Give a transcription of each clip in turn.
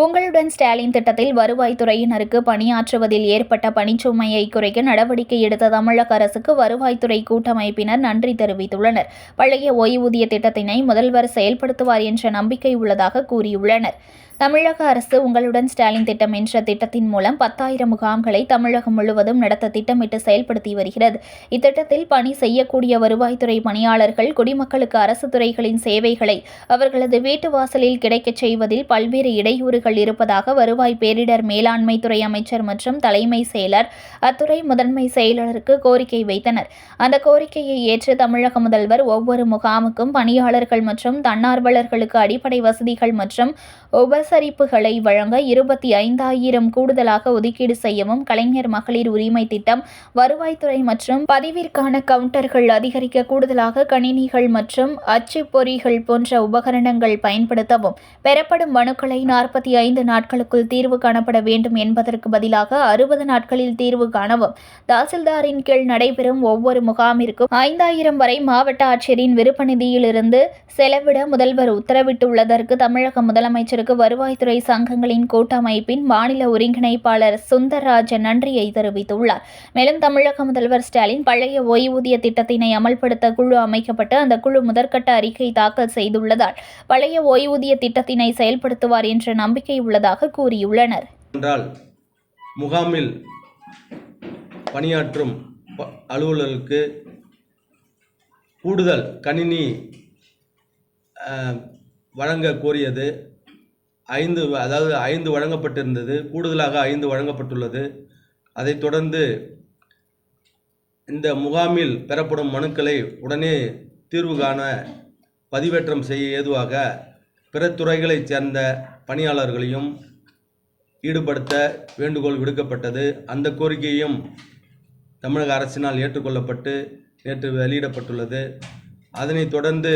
உங்களுடன் ஸ்டாலின் திட்டத்தில் வருவாய்த்துறையினருக்கு பணியாற்றுவதில் ஏற்பட்ட பணிச்சுமையை குறைக்க நடவடிக்கை எடுத்த தமிழக அரசுக்கு வருவாய்த்துறை கூட்டமைப்பினர் நன்றி தெரிவித்துள்ளனர். பழைய ஓய்வூதிய திட்டத்தினை முதல்வர் செயல்படுத்துவார் என்ற நம்பிக்கை உள்ளதாக கூறியுள்ளனர். தமிழக அரசு உங்களுடன் ஸ்டாலின் திட்டம் என்ற திட்டத்தின் மூலம் பத்தாயிரம் முகாம்களை தமிழகம் முழுவதும் நடத்த திட்டமிட்டு செயல்படுத்தி வருகிறது. இத்திட்டத்தில் பணி செய்யக்கூடிய வருவாய்த்துறை பணியாளர்கள் குடிமக்களுக்கு அரசு துறைகளின் சேவைகளை அவர்களது வீட்டு வாசலில் கிடைக்கச் செய்வதில் பல்வேறு இடையூறுகள் இருப்பதாக வருவாய் பேரிடர் மேலாண்மை துறை அமைச்சர் மற்றும் தலைமை செயலர் அத்துறை முதன்மை செயலருக்கு கோரிக்கை வைத்தனர். அந்த கோரிக்கையை ஏற்று தமிழக முதல்வர் ஒவ்வொரு முகாமுக்கும் பணியாளர்கள் மற்றும் தன்னார்வலர்களுக்கு அடிப்படை வசதிகள் மற்றும் உபசரிப்புகளை வழங்க இருபத்தி ஐந்தாயிரம் கூடுதலாக ஒதுக்கீடு செய்யவும் கலைஞர் மகளிர் உரிமை திட்டம் வருவாய்த்துறை மற்றும் பதிவிற்கான கவுண்டர்கள் அதிகரிக்க கூடுதலாக கணினிகள் மற்றும் அச்சுப்பொறிகள் போன்ற உபகரணங்கள் பயன்படுத்தவும் பெறப்படும் மனுக்களை நாற்பத்தி ஐந்து நாட்களுக்குள் தீர்வு காணப்பட வேண்டும் என்பதற்கு பதிலாக அறுபது நாட்களில் தீர்வு காணவும். தாசில்தாரின் கீழ் நடைபெறும் ஒவ்வொரு முகாமிற்கும் ஐந்தாயிரம் வரை மாவட்ட ஆட்சியரின் விருப்ப நிதியிலிருந்து செலவிட முதல்வர் உத்தரவிட்டுள்ளதற்கு தமிழக முதலமைச்சருக்கு வருவாய்த்துறை சங்கங்களின் கூட்டமைப்பின் மாநில ஒருங்கிணைப்பாளர் சுந்தர்ராஜன் நன்றியை தெரிவித்துள்ளார். மேலும் தமிழக முதல்வர் ஸ்டாலின் பழைய ஓய்வூதிய திட்டத்தினை அமல்படுத்த குழு அமைக்கப்பட்டு அந்த குழு முதற்கட்ட அறிக்கை தாக்கல் செய்துள்ளதால் பழைய ஓய்வூதிய திட்டத்தினை செயல்படுத்துவார் என்ற நம்பிக்கை உள்ளதாக கூறியுள்ளனர். என்றால் முகாமில் பணியாற்றும் அலுவலர்களுக்கு கூடுதல் கணினி வழங்க கோரியது ஐந்து அதாவது ஐந்து வழங்கப்பட்டிருந்தது கூடுதலாக ஐந்து வழங்கப்பட்டுள்ளது. அதைத் தொடர்ந்து இந்த முகாமில் பெறப்படும் மனுக்களை உடனே தீர்வு காண பதிவேற்றம் செய்ய ஏதுவாக பிற துறைகளைச் சேர்ந்த பணியாளர்களையும் ஈடுபடுத்த வேண்டுகோள் விடுக்கப்பட்டது. அந்த கோரிக்கையும் தமிழக அரசினால் ஏற்றுக்கொள்ளப்பட்டு நேற்று வெளியிடப்பட்டுள்ளது. அதனைத் தொடர்ந்து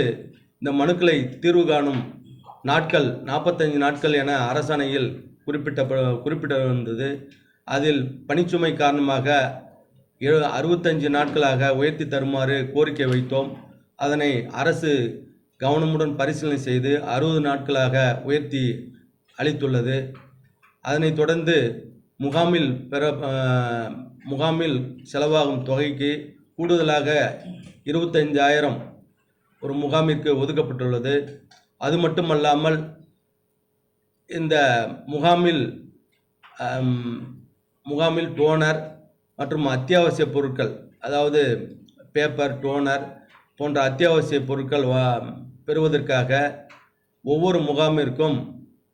இந்த மனுக்களை தீர்வு காணும் நாட்கள் நாற்பத்தஞ்சு நாட்கள் என அரசாணையில் குறிப்பிட்ட குறிப்பிட்டிருந்தது. அதில் பணிச்சுமை காரணமாக ஏழு அறுபத்தஞ்சு நாட்களாக உயர்த்தி தருமாறு கோரிக்கை வைத்தோம். அதனை அரசு கவனமுடன் பரிசீலனை செய்து அறுபது நாட்களாக உயர்த்தி அளித்துள்ளது. அதனைத் தொடர்ந்து முகாமில் பெற முகாமில் செலவாகும் தொகைக்கு கூடுதலாக இருபத்தஞ்சாயிரம் ஒரு முகாமிற்கு ஒதுக்கப்பட்டுள்ளது. அது மட்டுமல்லாமல் இந்த முகாமில் முகாமில் டோனர் மற்றும் அத்தியாவசிய பொருட்கள் அதாவது பேப்பர் டோனர் போன்ற அத்தியாவசிய பொருட்கள் வா பெறுவதற்காக ஒவ்வொரு முகாமிற்கும்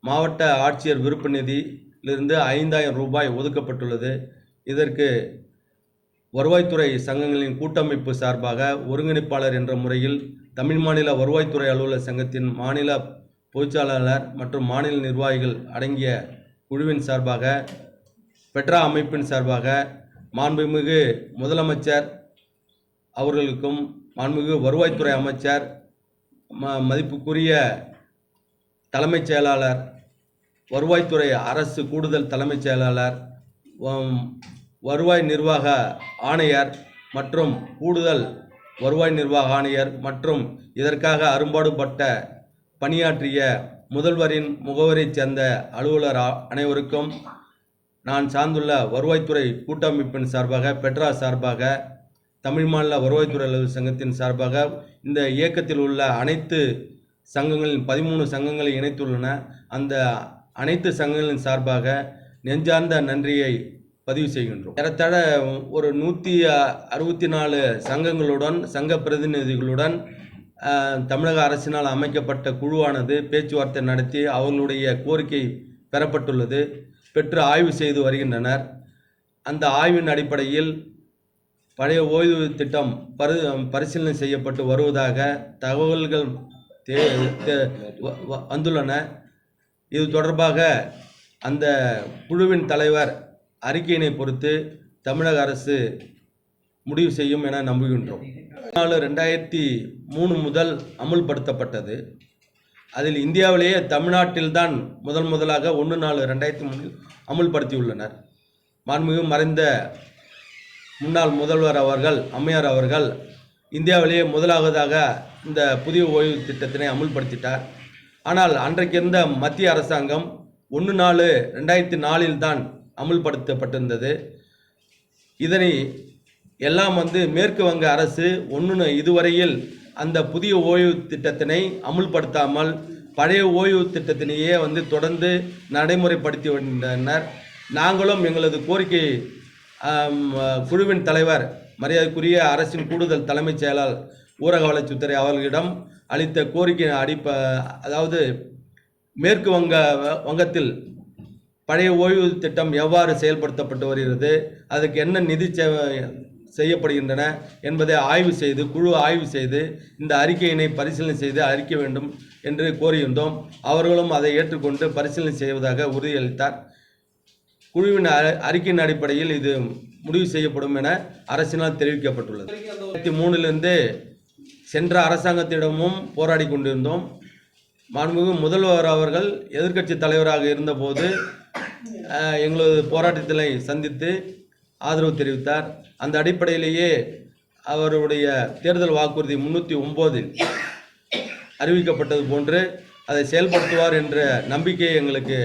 மாவட்ட ஆட்சியர் விருப்ப நிதியிலிருந்து ஐந்தாயிரம் ரூபாய் ஒதுக்கப்பட்டுள்ளது. இதற்கு வருவாய்த்துறை சங்கங்களின் கூட்டமைப்பு சார்பாக ஒருங்கிணைப்பாளர் என்ற முறையில் தமிழ் மாநில வருவாய்த்துறை அலுவலர் சங்கத்தின் மாநில பொதுச்சாளர் மற்றும் மாநில நிர்வாகிகள் அடங்கிய குழுவின் சார்பாக பெட்ரா அமைப்பின் சார்பாக மாண்புமிகு முதலமைச்சர் அவர்களுக்கும் மாண்புமிகு வருவாய்த்துறை அமைச்சர் ம மதிப்புக்குரிய தலைமைச் செயலாளர் வருவாய்த்துறை அரசு கூடுதல் தலைமைச் செயலாளர் வருவாய் நிர்வாக ஆணையர் மற்றும் கூடுதல் வருவாய் நிர்வாக ஆணையர் மற்றும் இதற்காக அரும்பாடுபட்ட பணியாற்றிய முதல்வரின் முகவரைச் சேர்ந்த அலுவலர் அனைவருக்கும் நான் சார்ந்துள்ள வருவாய்த்துறை கூட்டமைப்பின் சார்பாக பெட்ரா சார்பாக தமிழ் மாநில வருவாய்த்துறை அலுவலர் சங்கத்தின் சார்பாக இந்த இயக்கத்தில் உள்ள அனைத்து சங்கங்களின் பதிமூணு சங்கங்களை இணைத்துள்ளன. அந்த அனைத்து சங்கங்களின் சார்பாக நெஞ்சார்ந்த நன்றியை பதிவு செய்கின்றோம். ஏறத்தாழ ஒரு நூற்றி அறுபத்தி நாலு சங்கங்களுடன் சங்க பிரதிநிதிகளுடன் தமிழக அரசினால் அமைக்கப்பட்ட குழுவானது பேச்சுவார்த்தை நடத்தி அவர்களுடைய கோரிக்கை பெறப்பட்டுள்ளது. பெற்று ஆய்வு செய்து வருகின்றனர். அந்த ஆய்வின் அடிப்படையில் பழைய ஓய்வு திட்டம் பரி பரிசீலனை செய்யப்பட்டு வருவதாக தகவல்கள் தே வந்துள்ளன. இது தொடர்பாக அந்த குழுவின் தலைவர் அறிக்கையினை பொறுத்து தமிழக அரசு முடிவு செய்யும் என நம்புகின்றோம். நாலு ரெண்டாயிரத்தி மூணு முதல் அமுல்படுத்தப்பட்டது. அதில் இந்தியாவிலேயே தமிழ்நாட்டில்தான் முதல் முதலாக ஒன்று நாலு ரெண்டாயிரத்தி மூணில் அமுல்படுத்தியுள்ளனர். மாண்புமிகு மறைந்த முன்னாள் முதல்வர் அவர்கள் அம்மையார் அவர்கள் இந்தியாவிலேயே முதலாவதாக இந்த புதிய ஓய்வு திட்டத்தினை அமுல்படுத்திட்டார். ஆனால் அன்றைக்கு இருந்த மத்திய அரசாங்கம் ஒன்று நாலு ரெண்டாயிரத்தி நாலில் தான் அமுல்படுத்தப்பட்டிருந்தது. இதனை எல்லாம் வந்து மேற்கு வங்க அரசு ஒன்று இதுவரையில் அந்த புதிய ஓய்வு திட்டத்தினை அமுல்படுத்தாமல் பழைய ஓய்வு திட்டத்தினையே வந்து தொடர்ந்து நடைமுறைப்படுத்தி வந்தனர். நாங்களும் எங்களது கோரிக்கை குழுவின் தலைவர் மரியாதைக்குரிய அரசின் கூடுதல் தலைமைச் செயலாளர் ஊரக வளர்ச்சித்துறை அவர்களிடம் அளித்த கோரிக்கை அடிப்ப அதாவது மேற்கு வங்க வங்கத்தில் பழைய ஓய்வு திட்டம் எவ்வாறு செயல்படுத்தப்பட்டு வருகிறது அதுக்கு என்ன நிதி செய்யப்படுகின்றன என்பதை ஆய்வு செய்து குழு ஆய்வு செய்து இந்த அறிக்கையினை பரிசீலனை செய்து அறிக்க வேண்டும் என்று கோரியிருந்தோம் அவர்களும் அதை ஏற்றுக்கொண்டு பரிசீலனை செய்வதாக உறுதியளித்தார். குழுவின் அறிக்கையின் அடிப்படையில் இது முடிவு செய்யப்படும் என அரசினால் தெரிவிக்கப்பட்டுள்ளது. ரெண்டாயிரத்தி மூணிலிருந்து சென்ற அரசாங்கத்திடமும் போராடி கொண்டிருந்தோம். மாண்புமிகு முதல்வர் அவர்கள் எதிர்க்கட்சி தலைவராக இருந்தபோது எங்களது போராட்டத்தினை சந்தித்து ஆதரவு தெரிவித்தார். அந்த அடிப்படையிலேயே அவருடைய தேர்தல் வாக்குறுதி முன்னூற்றி ஒம்போதில் அறிவிக்கப்பட்டது போன்று அதை செயல்படுத்துவார் என்ற நம்பிக்கை எங்களுக்கு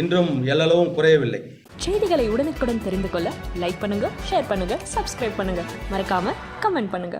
இன்றும் எல்லளவும் குறையவில்லை. செய்திகளை உடனுக்குடன் தெரிந்து கொள்ள லைக் பண்ணுங்க ஷேர் பண்ணுங்க சப்ஸ்கிரைப் பண்ணுங்க. மறக்காம கமெண்ட் பண்ணுங்க.